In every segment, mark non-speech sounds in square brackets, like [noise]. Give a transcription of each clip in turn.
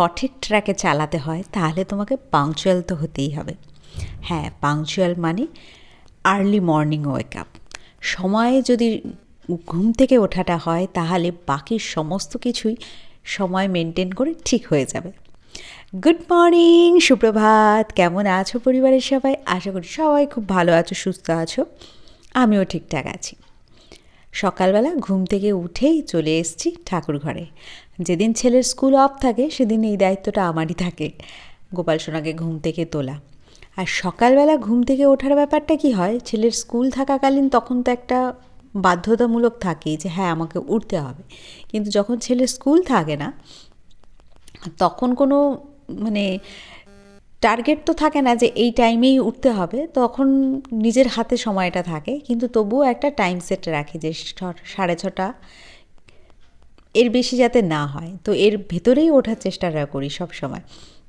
সঠিক ট্র্যাকে চালাতে হয়, তাহলে তোমাকে পাংচুয়াল তো হতেই হবে। হ্যাঁ পাংচুয়াল মানে আর্লি মর্নিং ওয়েক আপ সময়ে যদি ঘুম থেকে ওঠাটা হয়, তাহলে বাকি সমস্ত কিছুই সময় মেনটেন করে ঠিক হয়ে যাবে। গুড মর্নিং সুপ্রভাত, কেমন আছো পরিবারের সবাই? আশা করি সবাই খুব ভালো আছো, সুস্থ আছো। আমিও ঠিকঠাক আছি। সকালবেলা ঘুম থেকে উঠেই চলে এসেছি ঠাকুর ঘরে যেদিন ছেলের স্কুল অফ থাকে, সেদিন এই দায়িত্বটা আমারই থাকে। গোপাল সোনাকে ঘুম থেকে তোলা। আর সকালবেলা ঘুম থেকে ওঠার ব্যাপারটা কি হয়, ছেলের স্কুল থাকাকালীন তখন তো একটা বাধ্যতামূলক থাকে যে হ্যাঁ আমাকে উঠতে হবে। কিন্তু যখন ছেলের স্কুল থাকে না, তখন কোনো মানে টার্গেট তো থাকে না যে, এই টাইমেই উঠতে হবে। তখন নিজের হাতে সময়টা থাকে। কিন্তু তবুও একটা টাইম সেট রাখি যে সাড়ে ছটা এর বেশি যাতে না হয়। তো এর ভেতরেই ওঠার চেষ্টাটা করি সব সময়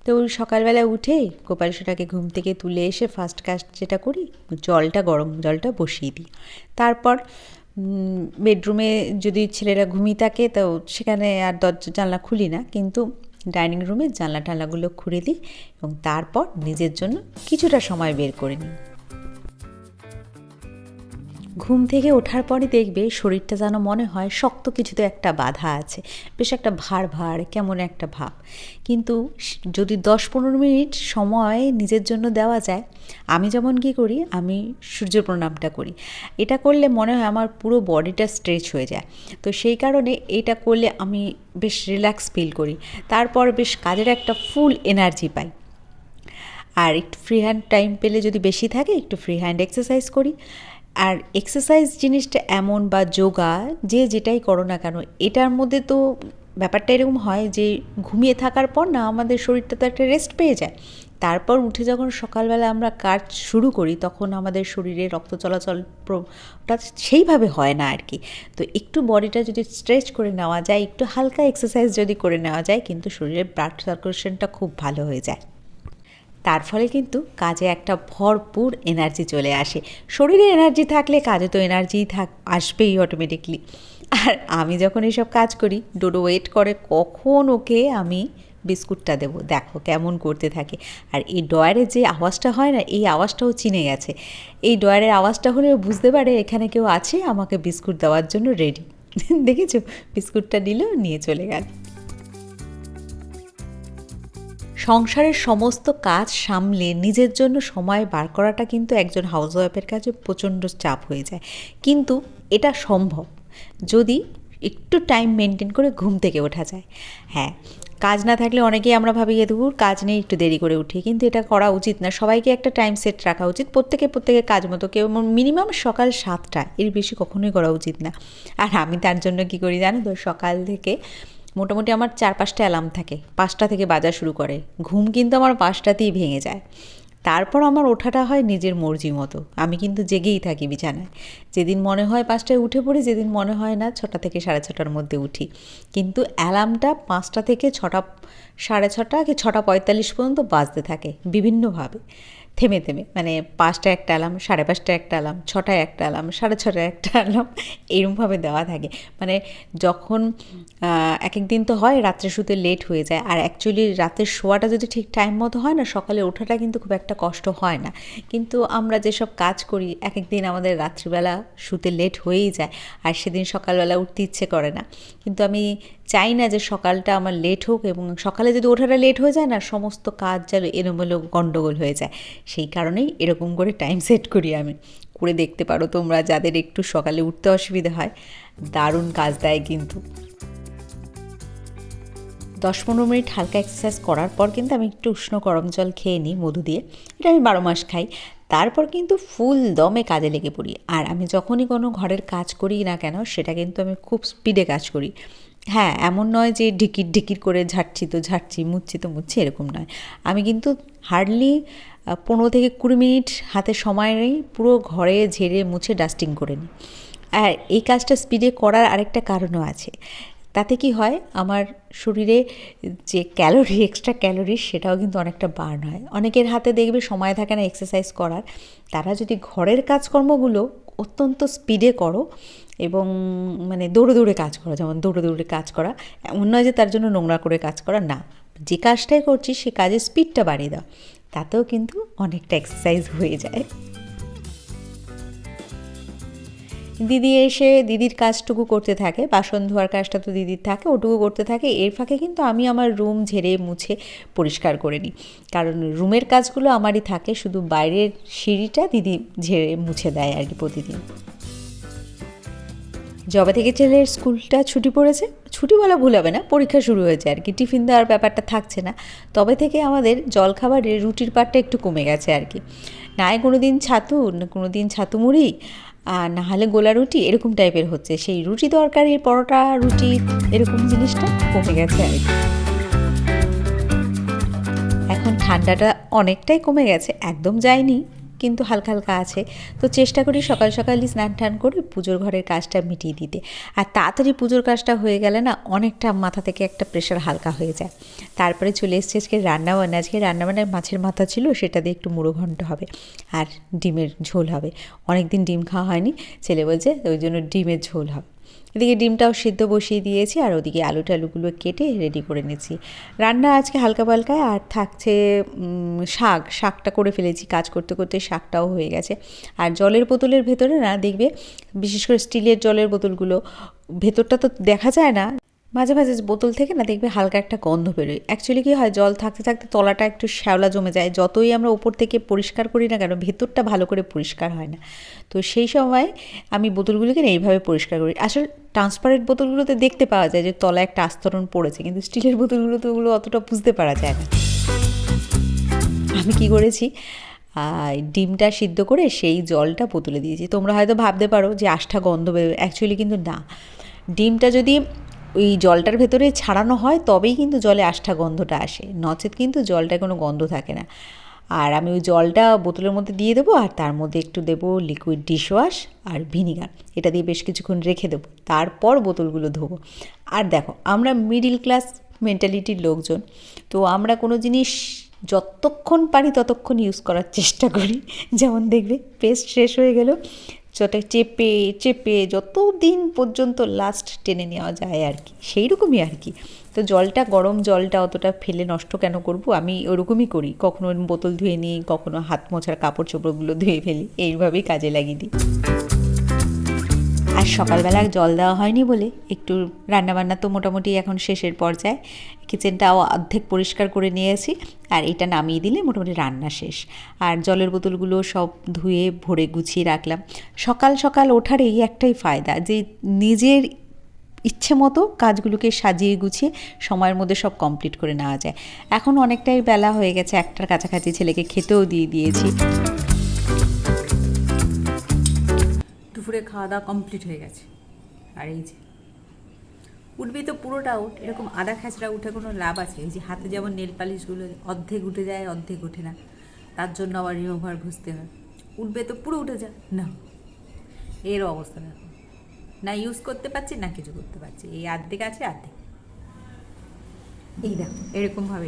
তো সকালবেলা উঠেই গোপালসোটাকে ঘুম থেকে তুলে এসে ফার্স্ট কাজ যেটা করি, জলটা গরম জলটা বসিয়ে দিই। তারপর বেডরুমে যদি ছেলেরা ঘুমিয়ে থাকে তো সেখানে আর দরজা, জানলা খুলি না। কিন্তু ডাইনিং রুমে জানলা টানলাগুলো খুঁড়ে দিই এবং তারপর নিজের জন্য কিছুটা সময় বের করে নিই। ঘুম থেকে ওঠার পরে দেখবে শরীরটা যেন মনে হয় শক্ত কিছুতে একটা বাধা আছে। বেশ একটা ভার ভার, কেমন একটা ভাব। কিন্তু যদি দশ পনেরো মিনিট সময় নিজের জন্য দেওয়া যায়, আমি যেমন কি করি, আমি সূর্য প্রণামটা করি। এটা করলে মনে হয় আমার পুরো বডিটা স্ট্রেচ হয়ে যায়। তো সেই কারণে এটা করলে আমি বেশ রিল্যাক্স ফিল করি। তারপর বেশ কাজের একটা ফুল এনার্জি পাই। আর একটু ফ্রি হ্যান্ড টাইম পেলে যদি বেশি থাকে, একটু ফ্রি হ্যান্ড এক্সারসাইজ করি। আর এক্সারসাইজ জিনিসটা এমন বা যোগা, যে যেটাই করো না কেন, এটার মধ্যে তো ব্যাপারটা এরকম হয় যে ঘুমিয়ে থাকার পর না আমাদের শরীরটা তো একটা রেস্ট পেয়ে যায়। তারপর উঠে যখন সকালবেলা আমরা কাজ শুরু করি, তখন আমাদের শরীরে রক্ত চলাচলটা সেইভাবে হয় না আর কি তো একটু বডিটা যদি স্ট্রেচ করে নেওয়া যায়, একটু হালকা এক্সারসাইজ যদি করে নেওয়া যায়, কিন্তু শরীরের ব্লাড সার্কুলেশনটা খুব ভালো হয়ে যায়। তার ফলে কিন্তু কাজে একটা ভরপুর এনার্জি চলে আসে। শরীরে এনার্জি থাকলে কাজে তো এনার্জিই থাক, আসবেই অটোমেটিকলি আর আমি যখন এইসব কাজ করি, ডোডো ওয়েট করে, কখন ওকে আমি বিস্কুটটা দেবো? দেখো কেমন করতে থাকে। আর এই ডয়ারের যে আওয়াজটা হয় না, এই আওয়াজটাও চিনে গেছে। এই ডয়ারের আওয়াজটা হলেও বুঝতে পারে, এখানে কেউ আছে, আমাকে বিস্কুট দেওয়ার জন্য রেডি [laughs] দেখেছ? বিস্কুটটা নিল, নিয়ে চলে গেল। সংসারের সমস্ত কাজ সামলে নিজের জন্য সময় বার করাটা কিন্তু একজন হাউসওয়াইফের কাছে প্রচণ্ড চাপ হয়ে যায়। কিন্তু এটা সম্ভব যদি একটু টাইম মেনটেন করে ঘুম থেকে ওঠা যায়। হ্যাঁ কাজ না থাকলে অনেকেই আমরা ভাবি দূর কাজ নেই, একটু দেরি করে উঠি। কিন্তু এটা করা উচিত না। সবাইকে একটা টাইম সেট রাখা উচিত। প্রত্যেকে প্রত্যেকের কাজ মতো কেউ মিনিমাম সকাল সাতটা এর বেশি কখনোই করা উচিত না। আর আমি তার জন্য কি করি জানো তো? সকাল থেকে মোটামুটি আমার চার পাঁচটা অ্যালার্ম থাকে। পাঁচটা থেকে বাজা শুরু করে। ঘুম কিন্তু আমার পাঁচটাতেই ভেঙে যায়। তারপর আমার ওঠাটা হয় নিজের মর্জি মতো। আমি কিন্তু জেগেই থাকি বিছানায়। যেদিন মনে হয় পাঁচটায় উঠে পড়ি, যেদিন মনে হয় না ছটা থেকে সাড়ে ছটার মধ্যে উঠি। কিন্তু অ্যালার্মটা পাঁচটা থেকে ছটা, সাড়ে ছটা কি ছটা পঁয়তাল্লিশ পর্যন্ত বাজতে থাকে বিভিন্নভাবে। থেমে থেমে। মানে পাঁচটা একটা অ্যালার্ম, সাড়ে পাঁচটা একটা অ্যালার্ম, ছটায় একটা অ্যালার্ম, সাড়ে ছটায় একটা অ্যালার্ম, এরমভাবে দেওয়া থাকে। মানে যখন এক এক দিন তো হয় রাত্রে শুতে লেট হয়ে যায়। আর অ্যাকচুয়ালি রাতের শোয়াটা যদি ঠিক টাইম মতো হয় না, সকালে ওঠাটা কিন্তু খুব একটা কষ্ট হয় না। কিন্তু আমরা যেসব কাজ করি এক এক দিন আমাদের রাত্রিবেলা শুতে লেট হয়েই যায়। আর সেদিন সকালবেলা উঠতে ইচ্ছে করে না। কিন্তু আমি চাই না যে সকালটা আমার লেট হোক এবং সকালে যদি ওঠাটা লেট হয়ে যায় না, সমস্ত কাজ যেন এলোমেলো গণ্ডগোল হয়ে যায়। সেই কারণেই এরকম করে টাইম সেট করি আমি। করে দেখতে পারো তোমরা, যাদের একটু সকালে উঠতে অসুবিধা হয়, দারুণ কাজ দেয় কিন্তু। দশ পনেরো মিনিট হালকা এক্সারসাইজ করার পর কিন্তু আমি একটু উষ্ণ গরম জল খেয়ে নিই মধু দিয়ে। এটা আমি বারো মাস খাই। তারপর কিন্তু ফুল দমে কাজে লেগে পড়ি। আর আমি যখনই কোনো ঘরের কাজ করি না কেন, সেটা কিন্তু আমি খুব স্পিডে কাজ করি। হ্যাঁ এমন নয় যে ঢিকির ঢিকির করে ঝাড়ছি তো ঝাড়ছি মুচ্ছি তো মুচ্ছি এরকম নয়। আমি কিন্তু হার্ডলি পনেরো থেকে কুড়ি মিনিট হাতে সময় নেই, পুরো ঘরে ঝেড়ে মুছে ডাস্টিং করে নিই। আর এই কাজটা স্পিডে করার আরেকটা কারণও আছে। তাতে কি হয়, আমার শরীরে যে ক্যালোরি, এক্সট্রা ক্যালোরি, সেটাও কিন্তু অনেকটা বার্ন হয়। অনেকের হাতে দেখবে সময় থাকে না এক্সারসাইজ করার। তারা যদি ঘরের কাজকর্মগুলো অত্যন্ত স্পিডে করো এবং মানে দৌড়ে দৌড়ে কাজ করা, যেমন দৌড়ে দৌড়ে কাজ করা। এমন নয় যে তার জন্য নোংরা করে কাজ করা, না। যে কাজটাই করছি, সে কাজের স্পিডটা বাড়িয়ে দাও। তাতেও কিন্তু অনেকটা এক্সারসাইজ হয়ে যায়। দিদি এসে দিদির কাজটুকু করতে থাকে, বাসন ধোয়ার কাজটা তো দিদির থাকে, ওটুকু করতে থাকে। এর ফাঁকে কিন্তু আমি আমার রুম ঝেড়ে মুছে পরিষ্কার করে নিই। কারণ রুমের কাজগুলো আমারই থাকে, শুধু বাইরের সিঁড়িটা দিদি ঝেড়ে মুছে দেয় আর কি প্রতিদিন। যবে থেকে ছেলের স্কুলটা ছুটি পড়েছে, ছুটি বলা ভুল হবে না, পরীক্ষা শুরু হয়েছে আর কি। টিফিন দেওয়ার ব্যাপারটা থাকছে না। তবে থেকে আমাদের জলখাবারের রুটির পাটটা একটু কমে গেছে আর কি। নাই কোনো দিন ছাতু কোনো দিন ছাতু মুড়ি, আর না হলে গোলা রুটি, এরকম টাইপের হচ্ছে। সেই রুটি তরকারি পরোটা, রুটি, এরকম জিনিসটা কমে গেছে আর কি। এখন ঠান্ডাটা অনেকটাই কমে গেছে, একদম যায়নি। কিন্তু হালকা হালকা আছে। তো চেষ্টা করি সকাল সকালই স্নান টান করে পুজোর ঘরের কাজটা মিটিয়ে দিতে। আর তাড়াতাড়ি পুজোর কাজটা হয়ে গেলে না অনেকটা মাথা থেকে একটা প্রেশার হালকা হয়ে যায়। তারপরে চলে এসছে আজকে রান্নাবান্না। আজকে রান্নাবান্নায় মাছের মাথা ছিল, সেটা দিয়ে একটু মুড়ো ঘন্ট হবে আর ডিমের ঝোল হবে। অনেক দিন ডিম খাওয়া হয়নি। ছেলে বলছে ওই জন্য ডিমের ঝোল হবে। এদিকে ডিমটাও সিদ্ধ বসিয়ে দিয়েছি আর ওদিকে আলু টালুগুলো কেটে রেডি করে নিয়েছি। রান্না আজকে হালকা পালকায় আর থাকছে শাক। শাকটা করে ফেলেছি, কাজ করতে করতে শাকটাও হয়ে গেছে। আর জলের বোতলের ভেতরে না, দেখবে বিশেষ করে স্টিলের জলের বোতলগুলো, ভেতরটা তো দেখা যায় না। মাঝে মাঝে বোতল থেকে না দেখবে হালকা একটা গন্ধ বেরোয়। অ্যাকচুয়ালি কী হয়, জল থাকতে থাকতে তলাটা একটু শ্যাওলা জমে যায়, যতই আমরা ওপর থেকে পরিষ্কার করি না কেন ভেতরটা ভালো করে পরিষ্কার হয় না। তো সেই সময় আমি বোতলগুলোকে এইভাবে পরিষ্কার করি। আসলে ট্রান্সপারেন্ট বোতলগুলোতে দেখতে পাওয়া যায় যে তলায় একটা আস্তরণ পড়েছে, কিন্তু স্টিলের বোতলগুলোতে ওগুলো অতটা বুঝতে পারা যায় না। আমি কি করেছি? ডিমটা সিদ্ধ করে সেই জলটা বোতলে দিয়েছি। তোমরা হয়তো ভাবতে পারো যে আষ্ঠা গন্ধ বেরোবে অ্যাকচুয়ালি কিন্তু না। ডিমটা যদি ওই জলটার ভেতরে ছাড়ানো হয়, তবেই কিন্তু জলে আষ্ঠা গন্ধটা আসে। নচেত কিন্তু জলটায় কোনো গন্ধ থাকে না। আর আমি ওই জলটা বোতলের মধ্যে দিয়ে দেবো, আর তার মধ্যে একটু দেবো লিকুইড ডিশওয়াশ আর ভিনিগার এটা দিয়ে বেশ কিছুক্ষণ রেখে দেবো, তারপর বোতলগুলো ধোবো। আর দেখো, আমরা মিডিল ক্লাস মেন্টালিটির লোকজন, তো আমরা কোনো জিনিস যতক্ষণ পারি ততক্ষণ ইউজ করার চেষ্টা করি। যেমন দেখবে পেস্ট শেষ হয়ে গেল সেটা চেপে চেপে যত দিন পর্যন্ত লাস্ট টেনে নেওয়া যায় আর কি সেই রকমই আর কি। তো জলটা, গরম জলটা অতটা ফেলে নষ্ট কেন করব? আমি ওরকমই করি, কখনো বোতল ধুয়ে নিই, কখনো হাত মোছার কাপড় চোপড়গুলো ধুয়ে ফেলি, এইভাবেই কাজে লাগিয়ে দিই। আর সকালবেলা জল দেওয়া হয়নি বলে একটু রান্নাবান্না তো মোটামুটি এখন শেষের পর্যায়ে। কিচেনটাও অর্ধেক পরিষ্কার করে নিয়েছি আর এটা নামিয়ে দিলে মোটামুটি রান্না শেষ। আর জলের বোতলগুলো সব ধুয়ে, ভরে গুছিয়ে রাখলাম। সকাল সকাল ওঠার এই একটাই ফায়দা যে নিজের ইচ্ছে মতো কাজগুলোকে সাজিয়ে গুছিয়ে সময়ের মধ্যে সব কমপ্লিট করে নেওয়া যায়। এখন অনেকটাই বেলা হয়ে গেছে, একটার কাছাকাছি ছেলেকে খেতেও দিয়ে দিয়েছি। দুপুরে খাওয়া দাওয়া কমপ্লিট হয়ে গেছে। আর এই যে উঠবি তো পুরোটা উঠ এরকম আধা খেঁচড়া উঠে কোনো লাভ আছে? এই যে হাতে যেমন নেল পালিশগুলো অর্ধেক উঠে যায় অর্ধেক উঠে না তার জন্য আবার রিমোভার ঘুষতে হয়। উঠবে তো পুরো উঠে যায় না। এর অবস্থা দেখো। না ইউজ করতে পারছি না কিছু করতে পারছি। এই আর্ধেক আছে আর্ধেক। এই দেখো এরকমভাবে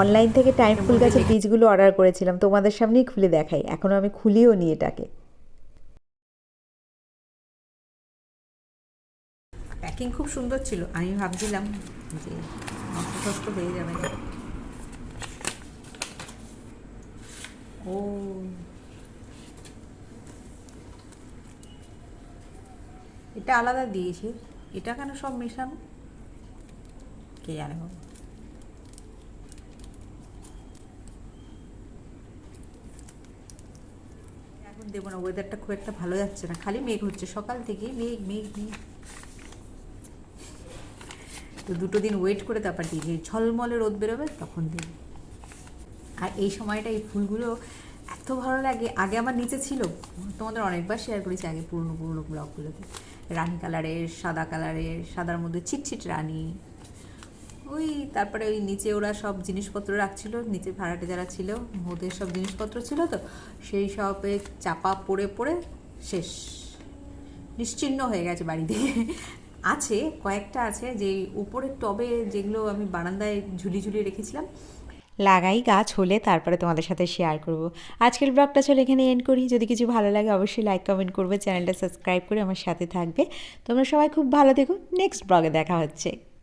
অনলাইন থেকে টাইম ফুল গাছের বীজগুলো অর্ডার করেছিলাম তোমাদের সামনেই খুলে দেখাই। এখনও আমি খুলিও নি এটাকে। প্যাকিং খুব সুন্দর ছিল। আমি ভাবছিলাম যে টষ্ট হয়ে যাবে না। ও। এটা আলাদা দিয়েছে। এটা কেন সব মেশানো? কে জানে এখন দেবো না ওয়েদারটা খুব একটা ভালো যাচ্ছে না। খালি মেঘ হচ্ছে। সকাল থেকে মেঘ মেঘ মেঘ। তো দুটো দিন ওয়েট করে তারপর যে ঝলমলে রোদ বেরোবে তখন দিই আর এই সময়টা এই ফুলগুলো এত ভালো লাগে। আগে আমার নিচে ছিল, তোমাদের অনেকবার শেয়ার করেছি আগে পুরনো পুরনো ব্লগগুলোতে। রানী কালারের, সাদা কালারের, সাদার মধ্যে ছিটছিট রানী। ওই তারপরে ওই নিচে ওরা সব জিনিসপত্র রাখছিল, নিচে ভাড়াটে যারা ছিল, ওদের সব জিনিসপত্র ছিল তো, সেই সবে চাপা পড়ে পড়ে শেষ। নিশ্চিহ্ন হয়ে গেছে বাড়ি আছে, কয়েকটা আছে যে উপরের টবে যেগুলো আমি বারান্দায় ঝুলি ঝুলিয়ে রেখেছিলাম। লাগাই গাছ হলে তারপরে তোমাদের সাথে শেয়ার করব। আজকের ব্লগটা চলে এখানে এন্ড করি। যদি কিছু ভালো লাগে অবশ্যই লাইক কমেন্ট করবে চ্যানেলটা সাবস্ক্রাইব করে আমার সাথে থাকবে। তোমরা সবাই খুব ভালো থেকো। নেক্সট ব্লগে দেখা হচ্ছে।